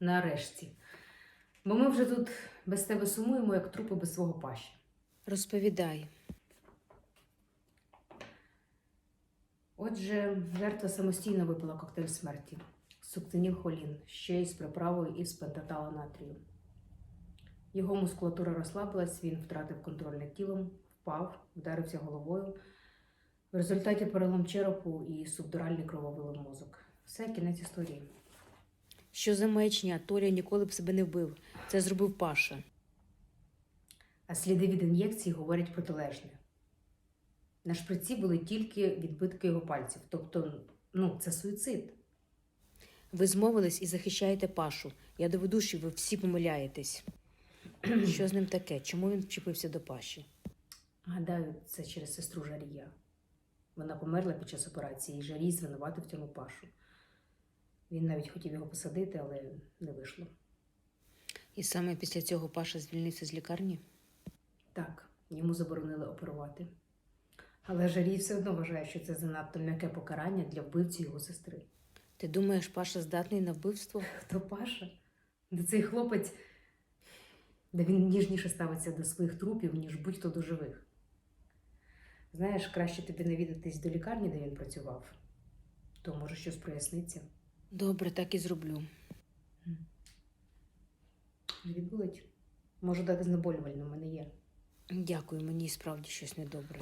Нарешті. Бо ми вже тут без тебе сумуємо, як трупи без свого паші. Розповідай. Отже, жертва самостійно випила коктейль смерті. Суктинів холін, ще й з приправою із пентатала натрію. Його мускулатура розслабилась, він втратив контроль над тілом, впав, вдарився головою. В результаті перелом черепу і субдуральний крововилив мозок. Все, кінець історії. Що за маячня? Толя ніколи б себе не вбив. Це зробив Паша. А сліди від ін'єкції говорять протилежне. На шприці були тільки відбитки його пальців. Тобто, ну, це суїцид. Ви змовились і захищаєте Пашу. Я доведу, що ви всі помиляєтесь. Що з ним таке? Чому він вчепився до Паші? Гадаю, це через сестру Жарія. Вона померла під час операції, і Жарій звинуватив в цьому пашу. Він навіть хотів його посадити, але не вийшло. І саме після цього Паша звільнився з лікарні? Так, йому заборонили оперувати. Але Жарій все одно вважає, що це занадто м'яке покарання для вбивці його сестри. Ти думаєш, Паша здатний на вбивство? Хто Паша? Де цей хлопець, де він ніжніше ставиться до своїх трупів, ніж будь-хто до живих. Знаєш, краще тобі навідатись до лікарні, де він працював, то може щось проясниться. Добре, так і зроблю. Відбудь. Можу дати знеболювальну, в мене є. Дякую, мені справді щось недобре.